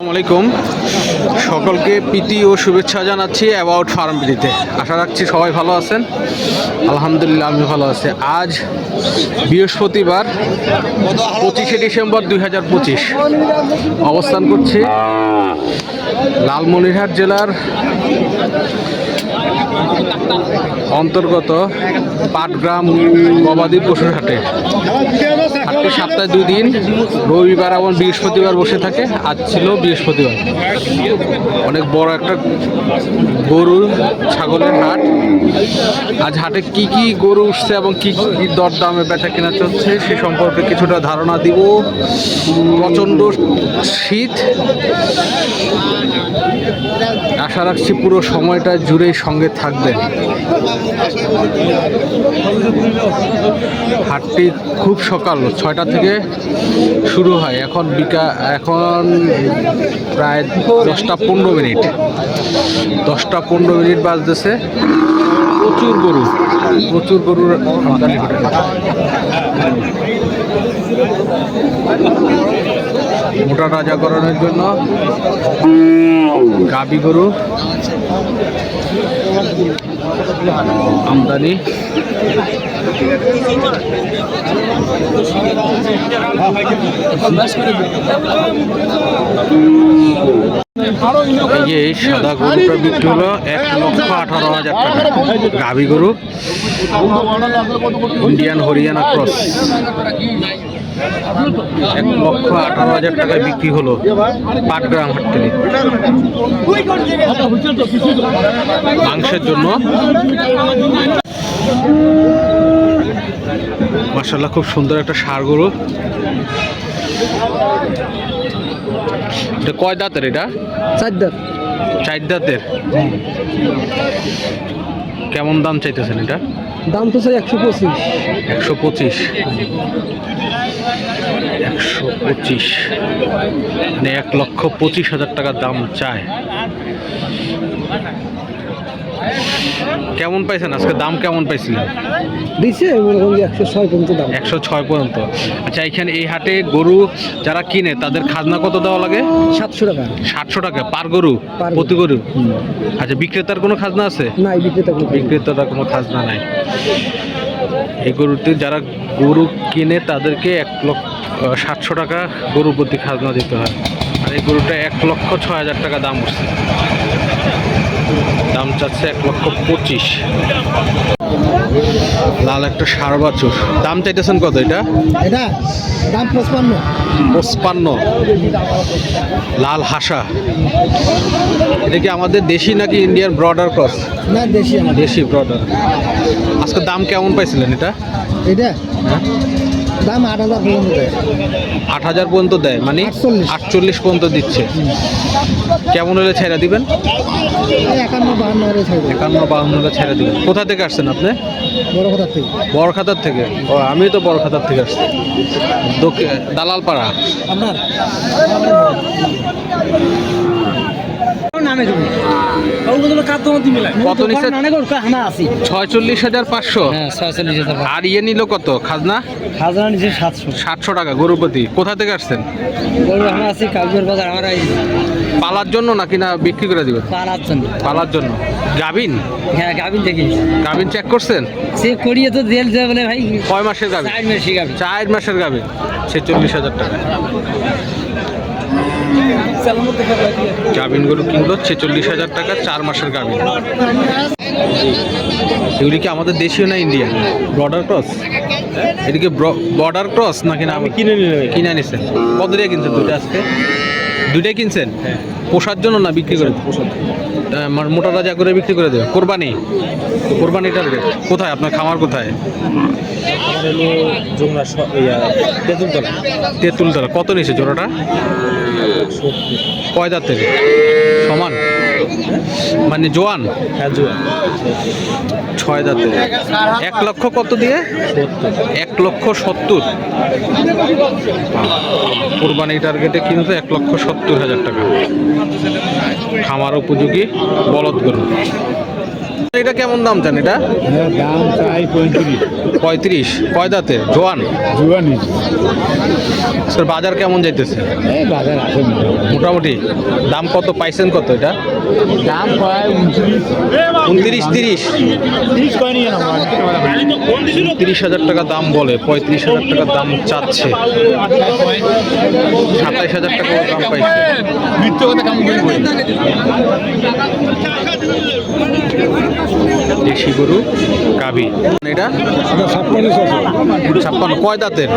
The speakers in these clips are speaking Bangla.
আলাইকুম। সকলকে প্রীতি ও শুভেচ্ছা জানাচ্ছি অ্যাবাউট ফার্ম পিটিতে আশা রাখছি সবাই ভালো আছেন। আলহামদুলিল্লাহ আমি ভালো আছি। আজ বৃহস্পতিবার, পঁচিশে ডিসেম্বর দুই হাজার পঁচিশ। অবস্থান করছি লালমনিরহাট জেলার অন্তর্গত পাটগ্রাম গবাদি পশুর হাটে। হাটটি সপ্তাহে দুই দিন, রবিবার এবং বৃহস্পতিবার বসে থাকে। আজ ছিল বৃহস্পতিবার। অনেক বড় একটা গরু ছাগলের হাট। আজ হাটে কি কি গরু উঠছে এবং কি কি দর দামে বেচা কেনা চলছে সে সম্পর্কে কিছুটা ধারণা দিব। প্রচণ্ড শীত। আশা রাখছি পুরো সময়টা জুড়েই সঙ্গে থাকবেন হাটটি খুব সকাল, ছয়টা থেকে শুরু হয়। এখন বিকা, এখন প্রায় দশটা পনেরো মিনিট। দশটা পনেরো মিনিট বাজতেছে। প্রচুর গরু। প্রচুর গরুর আমদানি ঘটে মোটা রাজাকরণের জন্য গাবি গরু আমদানি। এই সাদা গরুটা বিক্রি হলো এক লক্ষ আঠারো হাজার টাকা। গাভি গরু। Indian Haryana cross. এক লক্ষ আঠারো হাজার টাকায় বিক্রি হলো পাটগ্রাম হাট থেকে মাংসের জন্য। মার্শাল্লাহ খুব সুন্দর একটা সার গরু। এটা কয় দাঁতের এটা? চার দাঁত। চার দাঁতের? কেমন দাম চাইতেছেন এটা? দাম তো চাই একশো পঁচিশ। একশো পঁচিশ। একশো পঁচিশ। মানে এক লক্ষ পঁচিশ হাজার টাকা দাম চায়। কেমন পাইছেন? আজকে দাম কেমন পাইছিলেন? দিছে একশো ছয় পর্যন্ত দাম। একশো ছয় পর্যন্ত। আচ্ছা এখানে এই হাটে গরু যারা কিনে তাদের খাজনা কত দেওয়া লাগে? সাতশো টাকা। সাতশো টাকা পার গরু। প্রতি গরু? আচ্ছা বিক্রেতার কোনো খাজনা আছে? নাই বিক্রেতা বিক্রেতারা কোনো খাজনা নাই। এই গরুতে যারা গরু কিনে তাদেরকে এক লক্ষ সাতশো টাকা গরু প্রতি খাজনা দিতে হয়। আর এই গরুটা এক লক্ষ ছয় হাজার টাকা দাম উঠছে। দাম চাচ্ছে এক লক্ষ পঁচিশ। লাল একটা সার বাছুর। দাম চাইতেছেন কত এটা? এটা দাম পঁচপান্ন। পঁচপান্ন। লাল হাসা। এটা কি আমাদের দেশি নাকি ইন্ডিয়ান ব্রডার ক্রস? না দেশি দেশি ব্রডার। আজকে দাম কেমন পাইছিলেন এটা? এটা? দাম আট হাজার পর্যন্ত দেয়। আট হাজার পর্যন্ত দেয় মানে 48 আটচল্লিশ পর্যন্ত দিচ্ছে। কেমন হলে ছেড়ে দিবেন? একান্ন বাহান্ন একান্ন হলে ছেড়ে দিবেন। কোথা থেকে আসছেন আপনি? বড় কথার থেকে। বড়খাতার থেকে। ও আমি তো বড়খাতার থেকে আসছি। দক্ষি- দালালপাড়া। আপনার? নামে তুমি ওগুলো কাজ তুমি কত নিছে? অনেক হানা আছি? ছয়চল্লিশ হাজার পাঁচশো? হ্যাঁ ছয়চল্লিশ হাজার আর ইয়ে নিল কত? খাজনা? নিচে সাতশো। সাতশো টাকা গরুপতি। কোথা থেকে আসছেন? গরু আমরা আছি কাগজের বাজার আমরা পালার জন্য নাকি না বিক্রি করে দিবেন? পাড়ার জন্য। পালার জন্য। গাবিন? হ্যাঁ গাভিন দেখি। গাবিন চেক করছেন? সে করিয়ে তো যাবে বলে ভাই কয় মাসের গাবিন? সাইড মেশি গাভি চার মাসের গাবে ছেচল্লিশ হাজার টাকা। গাভিন গরু কিনলো ছেচল্লিশ হাজার টাকা চার মাসের গাভিন। এগুলি কি আমাদের দেশীয় না ইন্ডিয়ান? বর্ডার ক্রস এদিকে বর্ডার ক্রস নাকি না? আমি কিনে নিলাম। কিনে নিছেন কত দিয়ে কিনছেন দুটো আজকে? দুইটাই কিনছেন? পোষার জন্য না বিক্রি করে? আমার মোটা রাজা করে বিক্রি করে দেবে। কোরবানি? কোরবানি টার্গেট কোথায়? আপনার খামার কোথায়? তেঁতুলতলা। কত নিয়েছে জোড়াটা? কয় দাঁত থেকে সমান? মানে জোয়ান? হ্যাঁ জোয়ান। ছয় দাঁতে এক লক্ষ কত দিয়ে? এক লক্ষ সত্তর। কোরবানি টার্গেটে কিন্তু এক লক্ষ সত্তর হাজার টাকা। খামার উপযোগী বলদ গরু। এটা কেমন দাম চান এটা? দাম চাই পঁয়ত্রিশ। পঁয়ত্রিশ। কয় দাঁতে জোয়ান? জুয়ানি স্যার বাজার কেমন যাইতেছে? বাজার আছে মোটামুটি। দাম কত? পাইছেন কত এটা? দাম কয় উনত্রিশ। উনত্রিশ তিরিশ? তিরিশ হাজার টাকা দাম বলে পঁয়ত্রিশ হাজার টাকা দাম চাচ্ছে। সাতাইশ হাজার টাকা দাম পাইছে মৃত্যু কথা কাম করি দেশি গরু গাবি এটা? ছাপ্পান্ন। কয় দাঁতের?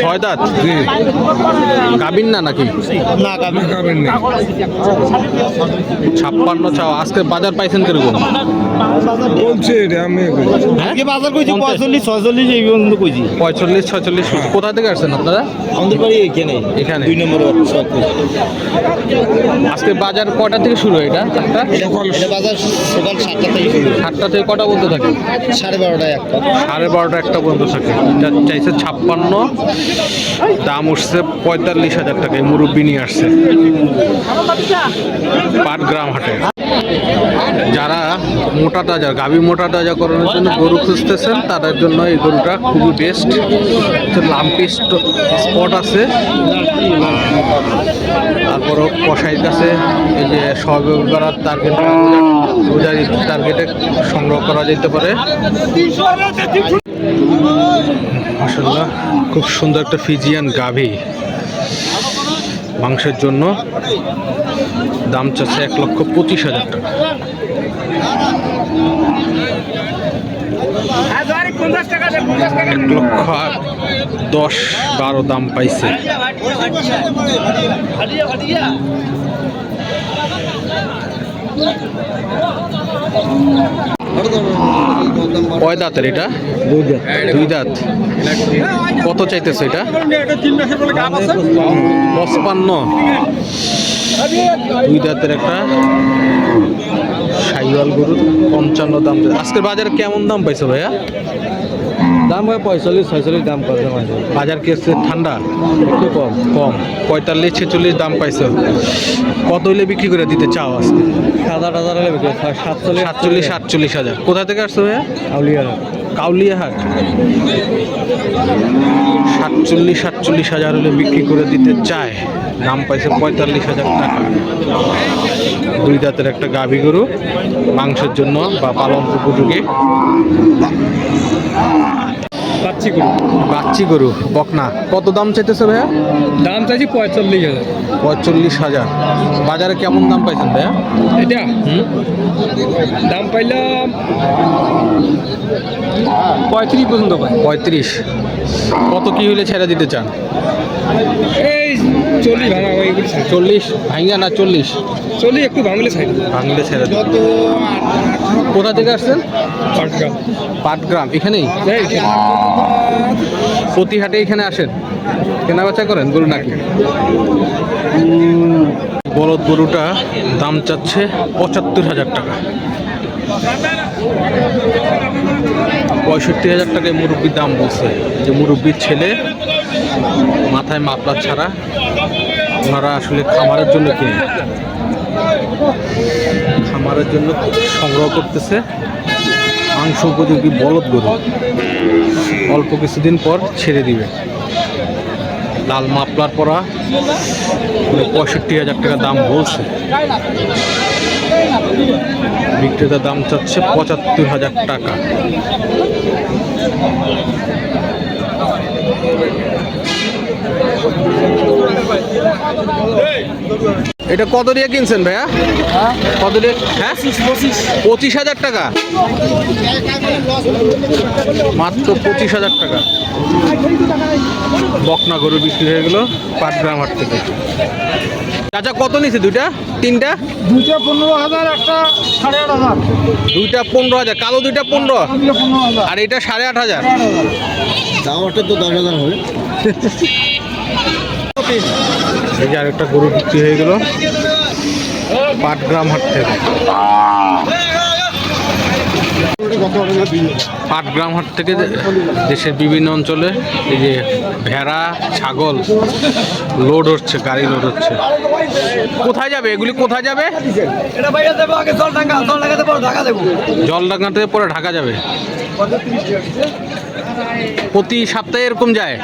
ছয় দাঁত? গাবিন না নাকি? না কাম খাবেন না। ছাপ্পান্ন চাও। আজকে বাজার পাইছেন কীরকম? বলছে আমি আজকে বাজার কইছি পঁয়তাল্লিশ ছয়চল্লিশ এই পর্যন্ত কইছি। পঁয়তাল্লিশ ছয়চল্লিশ। কোথা থেকে আসছেন আপনারা? আমাদের বাড়ি এখানে। এখানে। দুই নম্বর সব আজকে বাজার কটা থেকে শুরু হয় এটা? একটা সকাল সাতটা থেকে শুরু সাতটা থেকে কটা বলতে থাকে? সাড়ে বারোটায় একটা। সাড়ে বারোটা একটা পর্যন্ত থাকে। এটা চাইছে ছাপ্পান্ন দাম উঠছে পঁয়তাল্লিশ হাজার টাকা এই মুরব্বি নিয়ে আসছে। পাট গ্রাম হাটে। যারা মোটা তাজা গাভী মোটা তাজা করানোর জন্য গরু খুঁজতেছেন তাদের জন্য এই গরুটা খুবই বেস্ট লাম্পি স্পট আছে। তারপরও কাছে এই যে সহযোগ করার টার্গেট পূজার টার্গেটে সংগ্রহ করা যেতে পারে। মাসাল্লাহ খুব সুন্দর একটা ফিজিয়ান গাভী। মাংসের জন্য দাম চাচ্ছে এক লক্ষ পঁচিশ হাজার টাকা। এক লক্ষ দশ বারো দাম পাইছে। কয় দাঁতের এটা? দুই দাঁত। কত চাইতেছে এটা? পঁচপান্ন। দুই দাঁতের একটা। সাইওয়াল গরুর পঞ্চান্ন দাম আজকের বাজারে কেমন দাম পাইছো ভাইয়া? দাম হয় পঁয়তাল্লিশ ছয়চল্লিশ দাম মাঝে। বাজার কি হচ্ছে ঠান্ডা? একটু কম। কম। পঁয়তাল্লিশ ছেচল্লিশ দাম পাইছো। কত হইলে বিক্রি করে দিতে চাও আজকে? সাত আট হাজার হলে বিক্রি হয়। সাতচল্লিশ সাতচল্লিশ সাতচল্লিশ হাজার। কোথা থেকে আসছো ভাইয়া? আউলিয়ার কাউলিয়াহাট। সাতচল্লিশ সাতচল্লিশ হাজার হলে বিক্রি করে দিতে চায়। দাম পাইছে পঁয়তাল্লিশ হাজার টাকা। দুই দাঁতের একটা গাভী গরু, মাংসের জন্য বা পালন উপযোগী। পাচ্ছি গরু বাচ্চি গরু বকনা। কত দাম চাইতেছে ভাইয়া? দাম চাইছি পঁয়তাল্লিশ হাজার। পঁয়তাল্লিশ হাজার। বাজারে কেমন দাম পাইছেন ভাইয়া? এটা? দাম পাইলাম পঁয়ত্রিশ পর্যন্ত পাই। পঁয়ত্রিশ। কত কি হইলে ছেড়ে দিতে চান? এই চল্লিশ? ভাঙা হয় এগুলি ছাড়। চল্লিশ না চল্লিশ? চল্লিশ একটু ভাঙলে ছাড়ি ভাঙলে ছেড়ে দিন কোথা থেকে আসছেন? পাটকা পাটগ্রাম এখানেই? এই এখানে। প্রতি হাটে এখানে আসেন? কেনা বেচা করেন গরু নাকি? বলদ গরুটা দাম চাচ্ছে পঁচাত্তর হাজার টাকা। পঁয়ষট্টি হাজার টাকায় মুরব্বির দাম বলছে। যে মুরব্বির ছেলে মাথায় মাপলা ছাড়া ওনারা আসলে খামারের জন্য কিনে খামারের জন্য সংগ্রহ করতেছে মাংস উপযোগী বলদ গরু। অল্প কিছুদিন পর ছেড়ে দিবে। লাল মাপলার পরা পঁয়ষট্টি হাজার টাকা দাম বলছে। বিক্রেতার দাম চাচ্ছে পঁচাত্তর হাজার টাকা। এটা কত দিয়ে কিনছেন ভাইয়া? কত দিয়ে? হ্যাঁ? পঁচিশ। হাজার টাকা? মাত্র পঁচিশ হাজার টাকা। বকনা গরু বিক্রি হয়ে গেল পাটগ্রাম হাট থেকে। চাচা কত নিছে দুইটা? তিনটা? দুইটা পনেরো হাজার একটা সাড়ে আট হাজার। দুইটা পনেরো হাজার কালো দুইটা পনেরো। আর এটা সাড়ে আট হাজার। দামটা তো দশ হাজার হবে। এই যে আরেকটা গরু বিক্রি হয়ে গেল। পাটগ্রাম হাট থেকে। পাটগ্রাম হাট থেকে দেশের বিভিন্ন অঞ্চলে এই যে ভেড়া, ছাগল লোড হচ্ছে, গাড়ি লোড হচ্ছে। কোথায় যাবে? এগুলি কোথায় যাবে? এটা বাইরে দেবো আগে জল টাঙ্গা জল টাঙ্গাতে পর ঢাকা থেকে পরে ঢাকা যাবে। প্রতি সপ্তাহে এরকম যায়?